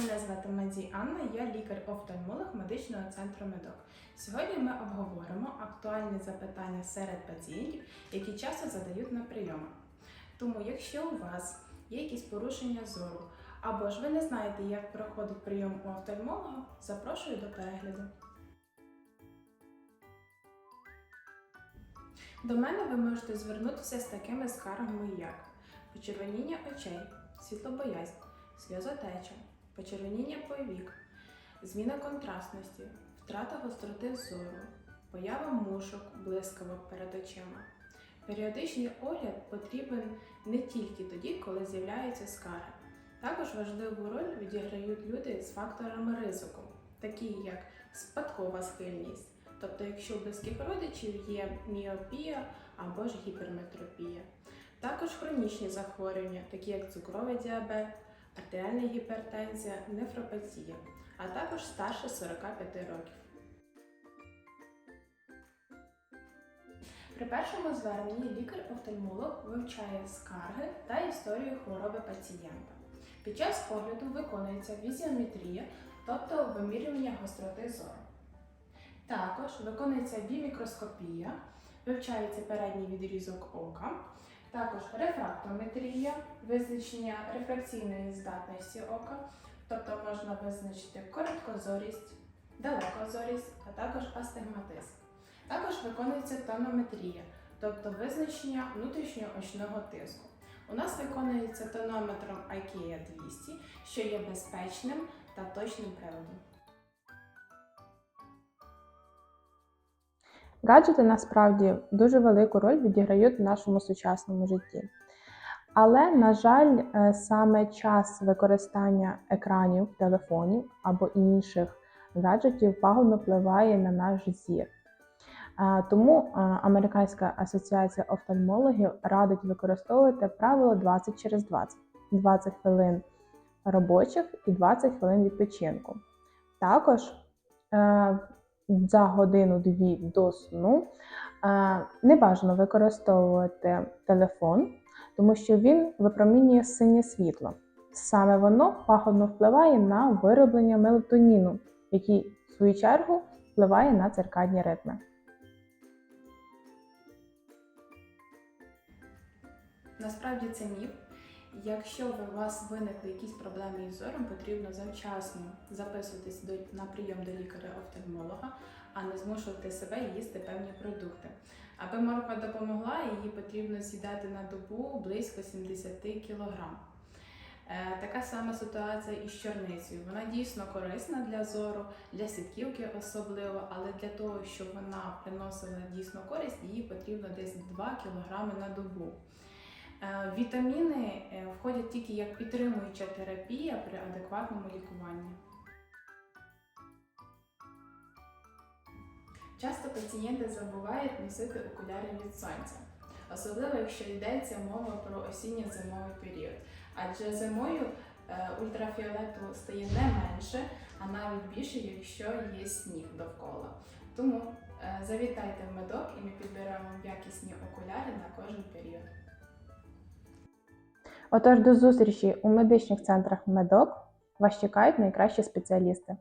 Мене звати Мадзій Анна, я лікар-офтальмолог медичного центру Медок. Сьогодні ми обговоримо актуальні запитання серед пацієнтів, які часто задають на прийомах. Тому, якщо у вас є якісь порушення зору, або ж ви не знаєте, як проходить прийом у офтальмолога, запрошую до перегляду. До мене ви можете звернутися з такими скаргами, як почервоніння очей, світлобоязнь, сльозотеча, почервоніння повік, зміна контрастності, втрата гостроти зору, поява мушок, блискавок перед очима. Періодичний огляд потрібен не тільки тоді, коли з'являються скарги. Також важливу роль відіграють люди з факторами ризику, такі як спадкова схильність, тобто якщо у близьких родичів є міопія або ж гіперметропія. Також хронічні захворювання, такі як цукровий діабет, артеріальна гіпертензія, нефропатія, а також старше 45 років. При першому зверненні лікар-офтальмолог вивчає скарги та історію хвороби пацієнта. Під час огляду виконується візіометрія, тобто вимірювання гостроти зору. Також виконується бімікроскопія, вивчається передній відрізок ока, також рефрактометрія, визначення рефракційної здатності ока, тобто можна визначити короткозорість, далекозорість, а також астигматизм. Також виконується тонометрія, тобто визначення внутрішньоочного тиску. У нас виконується тонометром IKEA 200, що є безпечним та точним приладом. Гаджети насправді дуже велику роль відіграють в нашому сучасному житті. Але, на жаль, е, саме час використання екранів, телефонів або інших гаджетів пагубно впливає на наш зір. Тому е, Американська асоціація офтальмологів радить використовувати правило 20 через 20. 20 хвилин робочих і 20 хвилин відпочинку. Також е, за годину-дві до сну е, не бажано використовувати телефон, тому що він випромінює синє світло. Саме воно пагубно впливає на вироблення мелатоніну, який, в свою чергу, впливає на циркадні ритми. Насправді це міф. Якщо у вас виникли якісь проблеми із зором, потрібно завчасно записуватись до, на прийом до лікаря-офтальмолога, а не змушувати себе їсти певні продукти. Аби морква допомогла, її потрібно з'їдати на добу близько 70 кг. Е, Така сама ситуація і з чорницею. Вона дійсно корисна для зору, для сітківки особливо, але для того, щоб вона приносила дійсно користь, її потрібно десь 2 кг на добу. Е, Вітаміни е, входять тільки як підтримуюча терапія при адекватному лікуванні. Часто пацієнти забувають носити окуляри від сонця, особливо якщо йдеться мова про осінньо-зимовий період. Адже зимою е, ультрафіолету стає не менше, а навіть більше, якщо є сніг довкола. Тому завітайте в медок і ми підберемо якісні окуляри на кожен період. Отож, до зустрічі у медичних центрах медок вас чекають найкращі спеціалісти.